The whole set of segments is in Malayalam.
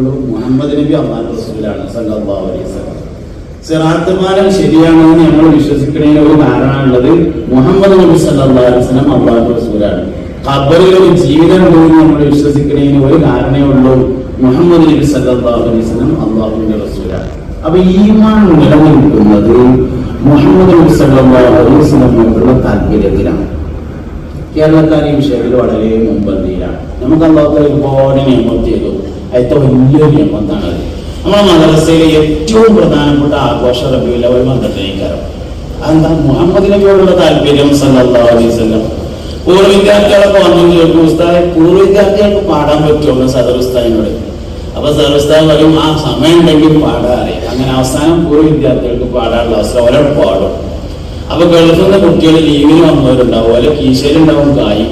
ഉള്ളൂ. മുഹമ്മദ് നബി അള്ളാഹ് റസൂലാണ് സല്ലല്ലാഹു അലൈഹി വസല്ലം. സിറാത്ത് ശരിയാണെന്ന് നമ്മൾ വിശ്വസിക്കുന്ന ഒരു ധാരണയുള്ളത് മുഹമ്മദ് നബി സല്ലല്ലാഹു അലൈഹി വസല്ലം അള്ളാഹു റസൂലാണ്. ഖബറിൽ ഒരു ജീവിതം ഉണ്ടെന്ന് നമ്മൾ വിശ്വസിക്കുന്നതിന് ഒരു കാരണമേ ഉള്ളൂ. മുഹമ്മദ് നബി സല്ലല്ലാഹു അലൈഹി വസല്ലം അള്ളാഹുവിന്റെ റസൂലാണ്. അപ്പൊ ഈമാൻ നിലനിൽക്കുന്നത് മുഹമ്മദ് നബി സല്ലല്ലാഹു അലൈഹി താല്പര്യത്തിലാണ്. കേരളക്കാരി വിഷയത്തിൽ വളരെ മുൻപന്തിയിലാണ് നമുക്ക് അള്ളാഹു ഒരുപാട് നിയമം ചെയ്തു. അതിന്റെ വലിയൊരു നിയമത്താണ് നമ്മുടെ മദ്രസയിലെ ഏറ്റവും പ്രധാനപ്പെട്ട ആഘോഷ റബിയുള്ള ഒരു മന്ത്രത്തിനേക്കാരം അതെന്താ? മുഹമ്മദ് നബിയോടുള്ള താല്പര്യം സല്ലല്ലാഹു അലൈഹി വസല്ലം. പൂർവ വിദ്യാർത്ഥികളൊക്കെ വന്നു ചോദിക്കും ഉസ്താദെ പൂർവ വിദ്യാർത്ഥികൾക്ക് പാടാൻ പറ്റുമോ? സദർ ഉസ്താദിനോട്. അപ്പൊ സദർ ഉസ്താദ് പറയും ആ സമയം ഉണ്ടെങ്കിൽ പാടാറേ അങ്ങനെ അവസാനം പൂർവ വിദ്യാർത്ഥികൾക്ക് പാടാനുള്ള അവസരം ഒരാൾ പാടും. അപ്പൊ ഗൾഫിൽ നിന്ന് കുട്ടികൾ ലീവിന് വന്നവരുണ്ടാവും. ഓരോ കീശയിലുണ്ടാവും കായ്.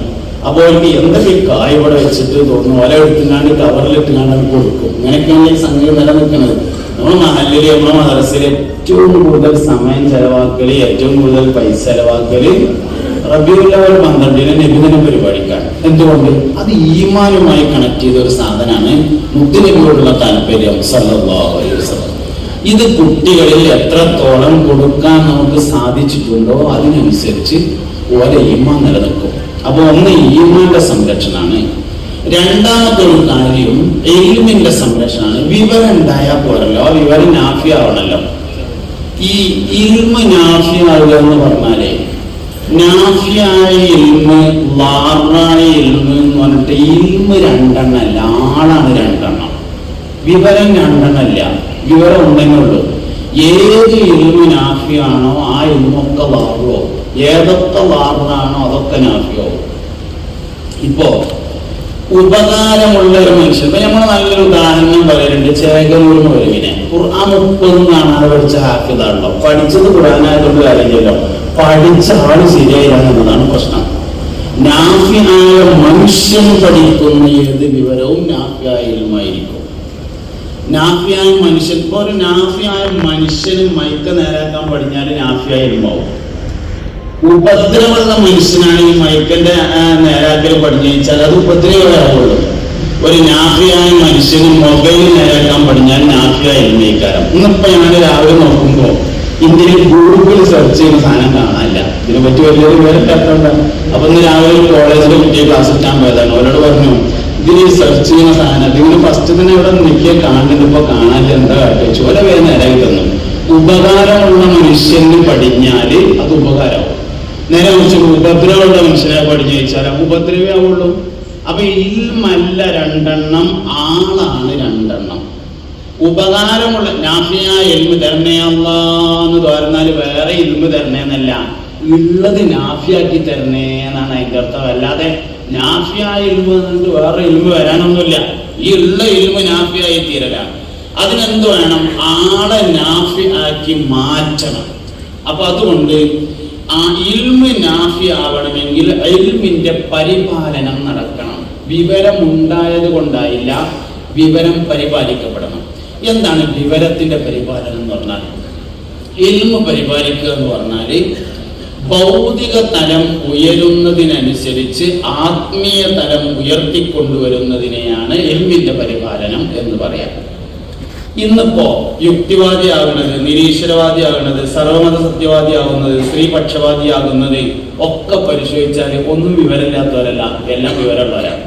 അപ്പൊ അവർക്ക് എന്തൊക്കെ കായ് ഇവിടെ വെച്ചിട്ട് തോന്നുന്നു. ഓല എടുത്തുങ്ങാണ്ട് കവറിലിട്ടുങ്ങാണ്ട് അവർക്ക് കൊടുക്കും. ഇങ്ങനെയൊക്കെയാണ് ഈ സംഗതി നിലനിൽക്കുന്നത്. നമ്മൾ മഹല്ലിൽ നമ്മളെ മദ്രസയിൽ ഏറ്റവും കൂടുതൽ സമയം ചെലവാക്കൽ ഏറ്റവും കൂടുതൽ പൈസ ചെലവാക്കൽ റബിയുള്ളവർ പന്ത്രണ്ടിന് നിബിധന പരിപാടിക്കാണ്. എന്തുകൊണ്ട്? അത് ഈമാനുമായി കണക്ട് ചെയ്ത ഒരു സാധനമാണ് മുത്തുനബിയോടുള്ള താല്പര്യം വസല്ലം. ഇത് കുട്ടികളിൽ എത്രത്തോളം കൊടുക്കാൻ നമുക്ക് സാധിച്ചിട്ടുണ്ടോ അതിനനുസരിച്ച് ഓരോ ഈമാൻ നിലനിൽക്കും. അപ്പോൾ ഒന്ന് ഈമാന്റെ സംരക്ഷണമാണ്. രണ്ടാമത്തെ ഒരു കാര്യം എയിമിന്റെ സംരക്ഷണമാണ്. വിവരം ഉണ്ടായാൽ പോരല്ലോ വിവരം നാഫിയാവണല്ലോ. ഈ ഇൽമ നാഫിയാവുക എന്ന് പറഞ്ഞാലേ നാഫിയായ ഇൽമ ലാറായ ഇൽമ് എന്ന് പറഞ്ഞിട്ട് ഇൽമ് രണ്ടെണ്ണല്ല ആളാണ് രണ്ടെണ്ണം. വിവരം രണ്ടെണ്ണല്ല വിവരം ഉണ്ടെന്നുള്ളൂ ഏത് ഇൽമു നാഫിയാണോ ആ ഇൽമൊക്കെ ലാറുവോ ഏതൊക്കെ വാർന്നാണോ അതൊക്കെ നാഫിയോ ഇപ്പോ ഉപകാരമുള്ള ഒരു മനുഷ്യൻ ഇപ്പൊ നമ്മൾ നല്ലൊരു ഉദാഹരണം പറയലുണ്ട് ചേകനൂർ പറയുന്നത് ആ മുപ്പതും കാണാതെ പഠിച്ച ഹാക്കിയതാണല്ലോ പഠിച്ചത് ഖുറാനായതുകൊണ്ട് കാര്യമില്ലല്ലോ. പഠിച്ച ആൾ ശരിയായില്ല എന്നതാണ് പ്രശ്നം. നാഫിയായ മനുഷ്യൻ പഠിക്കുന്ന ഏത് വിവരവും നാഫിയായ ഇൽമായിരിക്കും. നാഫിയായ മനുഷ്യൻ ഇപ്പൊ ഒരു നാഫിയായ മനുഷ്യന് മൈക്ക നേരാക്കാൻ പഠിഞ്ഞാൽ നാഫിയായ ഇൽമാവും. ഉപദ്രവമുള്ള മനുഷ്യനാണ് ഈ മയക്കന്റെ നേരാക്കൽ പഠിഞ്ഞു വെച്ചാൽ അത് ഉപദ്രവമാവുള്ളൂ ഒരു നാഫിയായ മനുഷ്യന് മൊബൈൽ നേരാക്കാൻ പഠിഞ്ഞാൽ നാഫിയായ നിർണയിക്കാരം ഇന്നിപ്പോ ഞാൻ രാവിലെ നോക്കുമ്പോ ഇന്ത്യയിൽ ഗൂഗിൾ സെർച്ച് ചെയ്യുന്ന സാധനം കാണാനില്ല. ഇതിനെ പറ്റി വലിയൊരു വിവരമില്ലാത്തതുകൊണ്ട് അപ്പൊ ഇന്ന് രാവിലെ ഒരു കോളേജിലെ കുട്ടിയെ ക്ലാസ് ഇട്ടാൻ പോയതാണ്. അവരോട് പറഞ്ഞു ഇതിന് സെർച്ച് ചെയ്യുന്ന സാധനം ഇതിന് ഫസ്റ്റ് തന്നെ ഇവിടെ നിൽക്കിയ കാണുന്നുണ്ട് ഇപ്പൊ കാണാനില്ല. എന്താ കാട്ടി ചോല വേറെ നേരായി തന്നു. ഉപകാരമുള്ള മനുഷ്യന് പഠിഞ്ഞാൽ അത് ഉപകാരമാവും. നേരെ കുറിച്ച് ഉപദ്രവമുള്ള മനുഷ്യനെ ചോദിച്ചാൽ ഉപദ്രവേ ആവുള്ളൂ. അപ്പൊ ഇൽമല്ല രണ്ടെണ്ണം ആളാണ് രണ്ടെണ്ണം. ഉപകാരമുള്ള നാഫിയ എൽമ് തരണേന്ന് തോരുന്നാൽ വേറെ ഇൽമ് തരണേന്നല്ല. ഉള്ളത് നാഫിയാക്കി തരണേ എന്നാണ് അതിന്റെ അർത്ഥം. അല്ലാതെ നാഫിയായ ഇൽമ് എന്നിട്ട് വേറെ ഇൽമ് വരാനൊന്നുമില്ല. ഈ ഉള്ള ഇൽമ് നാഫിയായി തീരല. അതിനെന്ത് വേണം? ആളെ നാഫി ആക്കി മാറ്റണം. അപ്പൊ അതുകൊണ്ട് ആ ഇൽമ് നാഫി ആവണമെങ്കിൽ ഇൽമിന്റെ പരിപാലനം നടക്കണം. വിവരം ഉണ്ടായത് കൊണ്ടായില്ല വിവരം പരിപാലിക്കപ്പെടണം. എന്താണ് വിവരത്തിന്റെ പരിപാലനം എന്ന് പറഞ്ഞാൽ? ഇൽമ് പരിപാലിക്കുക എന്ന് പറഞ്ഞാൽ ഭൗതിക തലം ഉയരുന്നതിനനുസരിച്ച് ആത്മീയ തലം ഉയർത്തിക്കൊണ്ടുവരുന്നതിനെയാണ് എൽമിന്റെ പരിപാലനം എന്ന് പറയാം. ഇന്നിപ്പോ യുക്തിവാദിയാകുന്നത് നിരീശ്വരവാദിയാകുന്നത് സർവമത സത്യവാദിയാകുന്നത് സ്ത്രീപക്ഷവാദിയാകുന്നത് ഒക്കെ പരിശോധിച്ചാൽ ഒന്നും വിവരമില്ലാത്തവരല്ല. എല്ലാം വിവരമുള്ളവരാണ്.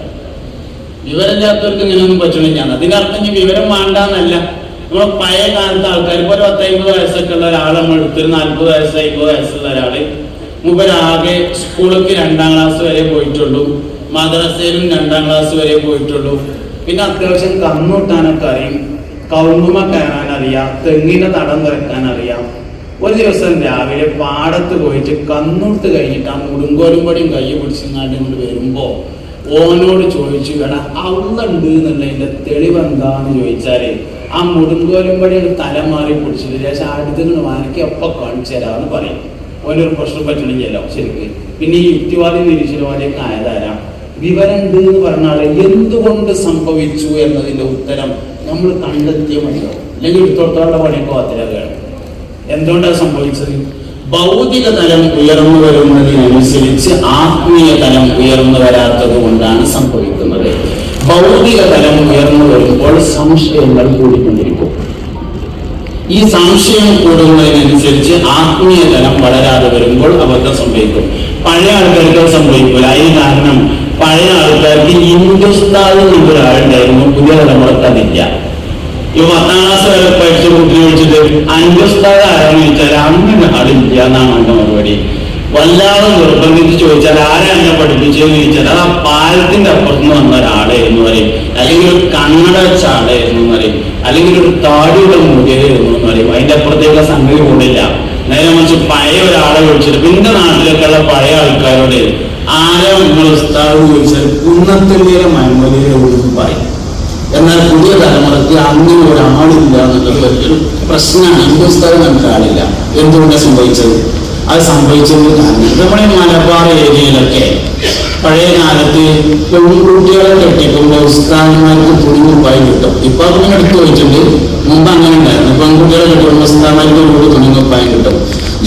വിവരമില്ലാത്തവർക്ക് ഇങ്ങനെയൊന്നും പറ്റണില്ല അതിനർത്ഥം ഇനി വിവരം വേണ്ടാന്നല്ല. നമ്മൾ പഴയ കാലത്ത് ആൾക്കാർ ഇപ്പോൾ ഒരു പത്തൈമ്പത് വയസ്സൊക്കെ ഉള്ള ഒരാൾ നമ്മൾ എടുത്തൊരു നാൽപ്പത് വയസ്സ് അമ്പത് വയസ്സുള്ള ഒരാൾ മുമ്പരാകെ സ്കൂളിലേക്ക് രണ്ടാം ക്ലാസ് വരെ പോയിട്ടുള്ളൂ. മദ്രസയിലും രണ്ടാം ക്ലാസ് വരെ പോയിട്ടുള്ളൂ. പിന്നെ അത്യാവശ്യം കണ്ണൂട്ടാനൊക്കെ അറിയും. കൗമുമ കയറാൻ അറിയാം തെങ്ങിന്റെ തടം തുറക്കാൻ അറിയാം ഒരു ദിവസം രാവിലെ പാടത്ത് പോയിട്ട് കണ്ണൂട്ട് കഴിഞ്ഞിട്ട് ആ മുടുങ്കോലും പടിയും കൈ പിടിച്ചിങ്ങാണ്ട് കൊണ്ട് വരുമ്പോ ഓനോട് ചോദിച്ചു വേടാ അള്ളുണ്ട് എന്നുള്ളതിന്റെ തെളിവ് എന്താന്ന് ചോദിച്ചാൽ ആ മുടുങ്കോലും പടി തലമാറി പിടിച്ചിട്ട് ശേഷം അടുത്തുകൊണ്ട് വാനയ്ക്ക് ഒപ്പം കാണിച്ചു തരാമെന്ന് പറയും. ഓനൊരു പ്രശ്നം പറ്റണില്ലല്ലോ ശരിക്ക്. പിന്നെ ഈ യുക്തിവാദി നിരീശ്വരവാദിയൊക്കെ വിവരം വിവരമുണ്ട് എന്ന് പറഞ്ഞാൽ എന്തുകൊണ്ട് സംഭവിച്ചു എന്നതിന്റെ ഉത്തരം നമ്മൾ കണ്ടെത്തിയ മതിയോ അല്ലെങ്കിൽ എടുത്തോടത്തോളം പണിയൊക്കെ വാത്തിലാകുകയാണ് എന്തുകൊണ്ടാണ് സംഭവിച്ചത്? ഭൗതിക തലം ഉയർന്നു വരുന്നതിനനുസരിച്ച് ആത്മീയ തലം ഉയർന്നു വരാത്തത് കൊണ്ടാണ് സംഭവിക്കുന്നത്. ഭൗതിക തലം ഉയർന്നു വരുമ്പോൾ സംശയങ്ങൾ കൂടിക്കൊണ്ടിരിക്കും. ഈ സംശയം കൂടുന്നതിനനുസരിച്ച് ആത്മീയ തലം വളരാതെ വരുമ്പോൾ അബദ്ധം സംഭവിക്കും. പഴയ ആൾക്കാർക്ക് സംഭവിക്കില്ല അതിന് കാരണം പഴയ ആൾക്കാർക്ക് ഹിന്ദുസ്ഥാനിൽ നിന്നൊരാളുണ്ടായിരുന്നു പുതിയ തലമുറയ്ക്ക് അതില്ല ഈ പത്താം ക്ലാസ് വരെ പഠിച്ച കുട്ടി ചോദിച്ചിട്ട് അൻപുസ്താദ് ആരാന്ന് ചോദിച്ചാൽ അങ്ങനെ ആളില്ല എന്നാണ് അവന്റെ മറുപടി. വല്ലാതെ നിർബന്ധിച്ച് ചോദിച്ചാൽ ആരാ എന്നെ പഠിപ്പിച്ചതെന്ന് ചോദിച്ചാൽ ആ പാലത്തിന്റെ അപ്പുറത്ത് വന്ന ഒരാളായിരുന്നു പറയും. അല്ലെങ്കിൽ ഒരു കണ്ണട വെച്ച ആളായിരുന്നു പറയും. അല്ലെങ്കിൽ ഒരു താടിയുടെ മുടിയായിരുന്നു എന്ന് പറയും. അതിന്റെ അപ്പുറത്തേക്കുള്ള സംഗതി കൂടില്ല നേരെ മറിച്ച് പഴയ ഒരാളെ വിളിച്ചിട്ട് പിന്നെ നാട്ടിലേക്കുള്ള പഴയ ആൾക്കാരോട് ആരോ നിങ്ങൾ ഉസ്താദ് ചോദിച്ചാൽ കുന്നത്തുള്ളിയിലെ മന്മതിയെ പറയും. എന്നാൽ പുതിയ തലമുറയ്ക്ക് അങ്ങനെ ഒരാളില്ല എന്നുള്ളത് വലിയൊരു പ്രശ്നമാണ്. ഹിന്ദുസ്ഥാൻ നമുക്ക് ആളില്ല. എന്തുകൊണ്ടാണ് സംഭവിച്ചത്? അത് സംഭവിച്ചതിന് കാരണം നമ്മുടെ മലബാർ ഏരിയയിലൊക്കെ പഴയ കാലത്ത് പെൺകുട്ടികളെ കെട്ടിക്കുമ്പോൾ ഉസ്താന്മാർക്ക് തുണിമുപ്പായി കിട്ടും. ഇപ്പൊ അതൊന്നും എടുത്തു വെച്ചിട്ടുണ്ട്. മുമ്പ് അങ്ങനെ ഉണ്ടായിരുന്നു. പെൺകുട്ടികളെ കെട്ടിക്കുമ്പോൾ ഉസ്താന്മാർക്ക് ഒരു തുണിമുപ്പായി കിട്ടും.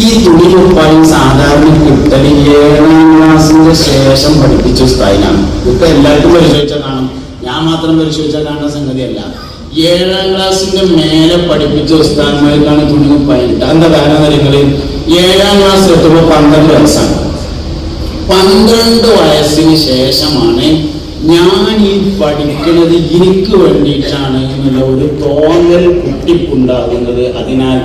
ഈ തുണിമുപ്പായും സാധാരണ കിട്ടൽ ഏഴാം ക്ലാസിന്റെ ശേഷം പഠിപ്പിച്ച ഉസ്താദിനാണ് ഇപ്പൊ എല്ലാവർക്കും പരിശോധിച്ചാൽ കാണും. ഞാൻ മാത്രം പരിശോധിച്ചാൽ കാണുന്ന സംഗതിയല്ല. ഏഴാം ക്ലാസ്സിന്റെ മേലെ പഠിപ്പിച്ച ഉസ്താന്മാർക്കാണ് തുണിമുപ്പായി കിട്ടുക. എന്താ കാരണം നിങ്ങൾ ഏഴാം ക്ലാസ് എത്തുമ്പോൾ പന്ത്രണ്ട് വയസ്സാണ്. പന്ത്രണ്ട് വയസ്സിന് ശേഷമാണ് ഞാൻ ഈ പഠിക്കുന്നത് എനിക്ക് വേണ്ടിയിട്ടാണ് എന്നുള്ള ഒരു തോന്നൽ കുട്ടിക്കുണ്ടാകുന്നത്. അതിനാൽ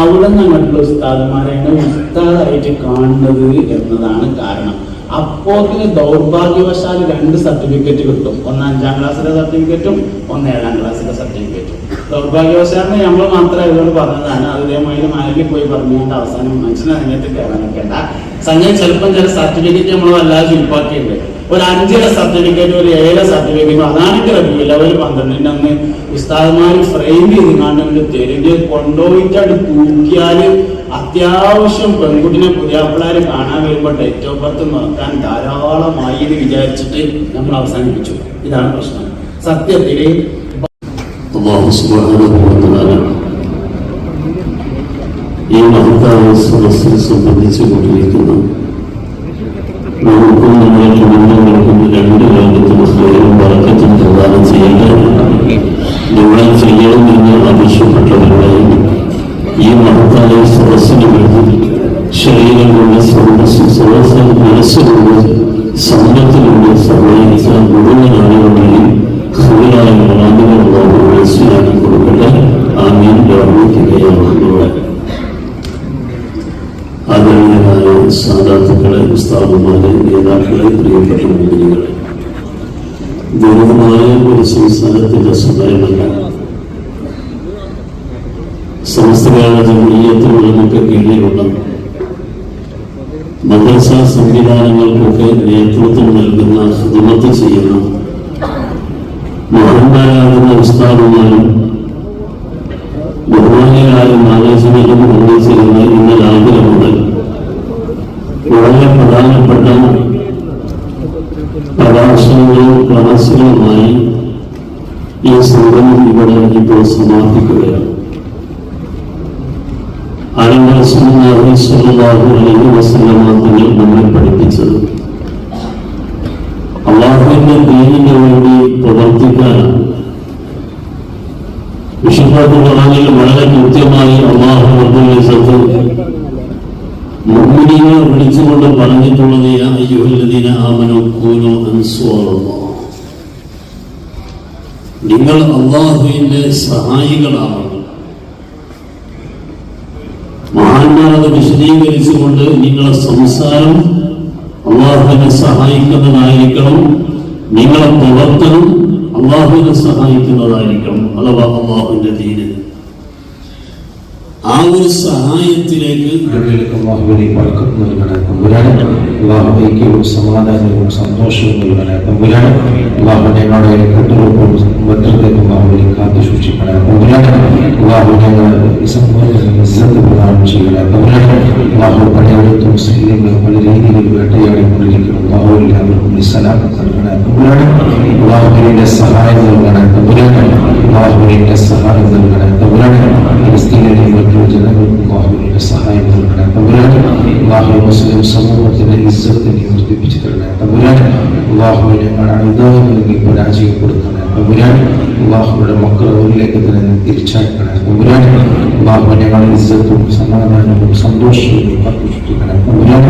അവിടെ നിന്നുള്ള ഉസ്താദ്മാരെയാണ് ഉസ്താദായിട്ട് കാണുന്നത് എന്നതാണ് കാരണം. അപ്പോത്തിന് ദൗർഭാഗ്യവശാൽ രണ്ട് സർട്ടിഫിക്കറ്റ് കിട്ടും. ഒന്ന് അഞ്ചാം ക്ലാസ്സിലെ സർട്ടിഫിക്കറ്റും ഒന്ന് ഏഴാം ക്ലാസ്സിലെ സർട്ടിഫിക്കറ്റും ദൗർഭാഗ്യവശാലിന് നമ്മൾ മാത്രമേ ഇതുകൊണ്ട് പറഞ്ഞതാണ്. അത് ഇതേമാതിരി പോയി പറഞ്ഞുകൊണ്ട് അവസാനം മനുഷ്യനെ അതിനകത്ത് കയറാൻ ഉണ്ടാ. സംഗതി ചിലപ്പം ചില സർട്ടിഫിക്കറ്റ് നമ്മൾ വല്ലാതെ ചുരുപ്പാക്കിയിട്ടുണ്ട് ഒരു അഞ്ചര സർട്ടിഫിക്കറ്റ് ഒരു ഏഴ് സർട്ടിഫിക്കറ്റ് അതാണെങ്കിൽ റബിയില്ല ഒരു പന്ത്രണ്ടിന്റെ അന്ന് ഉസ്താദ്മാർ ഫ്രെയിം ചെയ്ത് തെരുവ് കൊണ്ടുപോയിട്ടാണ് തൂക്കിയാൽ അത്യാവശ്യം പെൺകുട്ടിനെ പുതിയാപ്പിളാര് കാണാൻ വരുമ്പോൾ ഡേറ്റ് ഓഫ് ബർത്ത് നോക്കാൻ ധാരാളമായി എന്ന് വിചാരിച്ചിട്ട് നമ്മൾ അവസാനിപ്പിച്ചു. ഇതാണ് പ്രശ്നം. സത്യത്തിൽ ഈ മഹത്തായ സംബന്ധിച്ചു കൊണ്ടിരിക്കുന്ന. നമുക്കും കുടുംബങ്ങൾക്കും രണ്ട് ലോകത്തും സ്ത്രീകളും ബറക്കത്തും പ്രദാനം ചെയ്യേണ്ടത് ചെയ്യണമെന്ന് ആവശ്യപ്പെട്ടവരുടെയും ഈ മഹത്തായ സദസ്സിന് വേണ്ടി ശരീരം കൊണ്ട് സദസ്സ് മനസ്സുകൊണ്ട് സമ്പത്തിലൂടെ സഹായിച്ച മുഴുവൻ സാധാർത്ഥങ്ങളെ ഉസ്താദുമാരെ നേതാക്കളെ പ്രിയപ്പെട്ട മുന്നികളെ ദീർഘമായ ഒരു സംസ്ഥാനത്തിന്റെ സമയമല്ല സമസ്തകാല ജമീയത്തിനുള്ളതൊക്കെ കീഴിലുള്ള മദ്രസ സംവിധാനങ്ങൾക്കൊക്കെ നേതൃത്വം നൽകുന്ന ഹിദമത്ത് ചെയ്യുന്ന മഹാന്മാരാകുന്ന ഉസ്താദുമാരും ബഹുമാനികളായ മാനേജ്മെന്റും ഒന്നിച്ചിരുന്ന് ഇന്ന് രാവിലെ മുതൽ വളരെ പ്രധാനപ്പെട്ട പ്രഭാഷണങ്ങളും ക്ലാസുകളുമായി ഈ സംഗമം ഇവിടെ ഇപ്പോൾ സമാപിക്കുകയാണ്. അലൈഹി വസല്ലമ തങ്ങൾ നമ്മളെ പഠിപ്പിച്ചത്. അള്ളാഹുവിന്റെ ദീനിന് വേണ്ടി പ്രവർത്തിക്കാനാണ് വിശുദ്ധ ഖുർആനിൽ വളരെ കൃത്യമായി അള്ളാഹു മുഅ്മിനീനെ വിളിച്ചുകൊണ്ട് പറഞ്ഞിട്ടുള്ളത് യാ അയ്യുഹല്ലദീന ആമനു കൂനു അൻസ്വാറല്ലാഹ് നിങ്ങൾ അള്ളാഹുവിന്റെ സഹായികളാവണം. മഹാന്മാർ അത് വിശദീകരിച്ചുകൊണ്ട് നിങ്ങളുടെ സംസാരം അള്ളാഹുവിനെ സഹായിക്കുന്നതായിരിക്കണം നിങ്ങളെ പ്രവർത്തനം അള്ളാഹുവിനെ സഹായിക്കുന്നതായിരിക്കണം അഥവാ അള്ളാഹുവിന്റെ ദീന്. ആ ഒരു സഹായത്തിലേക്ക് സമാധാനവും സന്തോഷവും നൽകണേ തമ്പുരാൻ അള്ളാഹു ഞങ്ങളുടെ കെട്ടുറപ്പും ഭദ്രതയും അള്ളാഹുവിനെ കാത്തു സൂക്ഷിക്കണേ തമ്പുരാൻ അള്ളാഹു ഞങ്ങൾ ഇസ്സത്ത് പ്രദാനം ചെയ്യണേ തമ്പുരാൻ അള്ളാഹു പലയിടത്തും മുസ്ലിങ്ങൾ പല രീതിയിൽ വേട്ടയാടിക്കൊണ്ടിരിക്കുന്നു അള്ളാഹു എല്ലാവർക്കും സലാമത്ത് നൽകണേ തമ്പുരാൻ അള്ളാഹുവിന്റെ സഹായം നൽകണേ തമ്പുരാൻ അള്ളാഹുവിന്റെ സഹായം നൽകണേ തമ്പുരാൻ ഫലസ്തീനിലെ മറ്റു മുസ്ലിം സമൂഹത്തിന്റെ ഇസ്സത്തിനെ വർദ്ധിപ്പിച്ചു തരണേ തമ്പുരാൻ അള്ളാഹുവെ ഞങ്ങൾ അഴുതാഹുവിൽ പരാജയപ്പെടുത്തണേ തമ്പുരാൻ അള്ളാഹുയുടെ മക്കൾ അവരിലേക്ക് തന്നെ നീ തിരിച്ചയക്കണേ. തമ്പുരാൻ അള്ളാഹു ഞങ്ങളുടെ ഇസ്സത്തും സമാധാനവും സന്തോഷവും നീ കാത്തുസൂക്ഷിക്കണേ തമ്പുരാൻ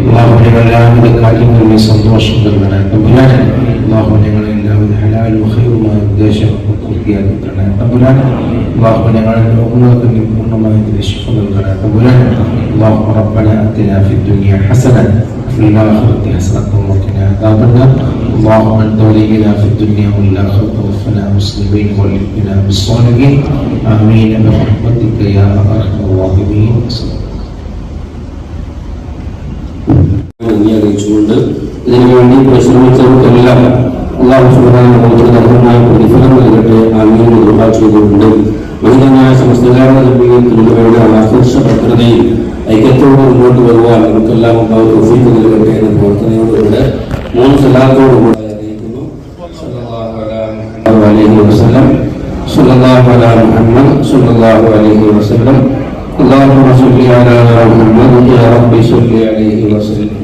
അള്ളാഹു എല്ലാവിധ കാര്യങ്ങളിൽ നീ സന്തോഷം നൽകണേ തമ്പുരാൻ അള്ളാഹു ഞങ്ങളെ എല്ലാവിധ ഹലാലും ഹൈറുമായ ഉദ്ദേശങ്ങളും പൂർത്തിയാക്കി തരണേ തമ്പുരാൻ അള്ളാഹു ഞങ്ങളുടെ രോഗങ്ങൾക്ക് നീ പൂർണ്ണമായി ശിഫ നൽകണേ തമ്പുരാൻ അള്ളാഹു ربنا آتنا في الدنيا حسنة وفي الآخرة حسنة وقنا عذاب النار اللهم أنت ولينا في الدنيا والآخرة توفنا مسلمين والحقنا بالصالحين آمين برحمتك يا أرحم الراحمين നന്ദി അറിയിച്ചുകൊണ്ട് ഇതിനുവേണ്ടി പരിശ്രമിച്ചവർക്കെല്ലാം അള്ളാഹു സുബ്ഹാനഹു ധർമ്മമായ പ്രതിഫലം നൽകട്ടെ ആമീൻ ദുആ ചെയ്തുകൊണ്ട് മഹിതമായ സമസ്തകാരണത്തിന്റെ ആഘോഷ ഭദ്രതയും ഐക്യത്തോട് മുന്നോട്ട് വരുവാൻ നമുക്കെല്ലാം ഉണ്ടാവും തൗഫീഖ് നൽകട്ടെ എന്ന പ്രാർത്ഥനയോടുകൂടെ മൂന്ന് സലാത്തോടുകൂടെ അറിയിക്കുന്നു സല്ലല്ലാഹു അലൈഹി വസല്ലം സല്ലല്ലാഹു അലാ മുഹമ്മദ് സല്ലല്ലാഹു അലൈഹി വസല്ലം اللهم صل على محمد يا رب صل عليه وسلم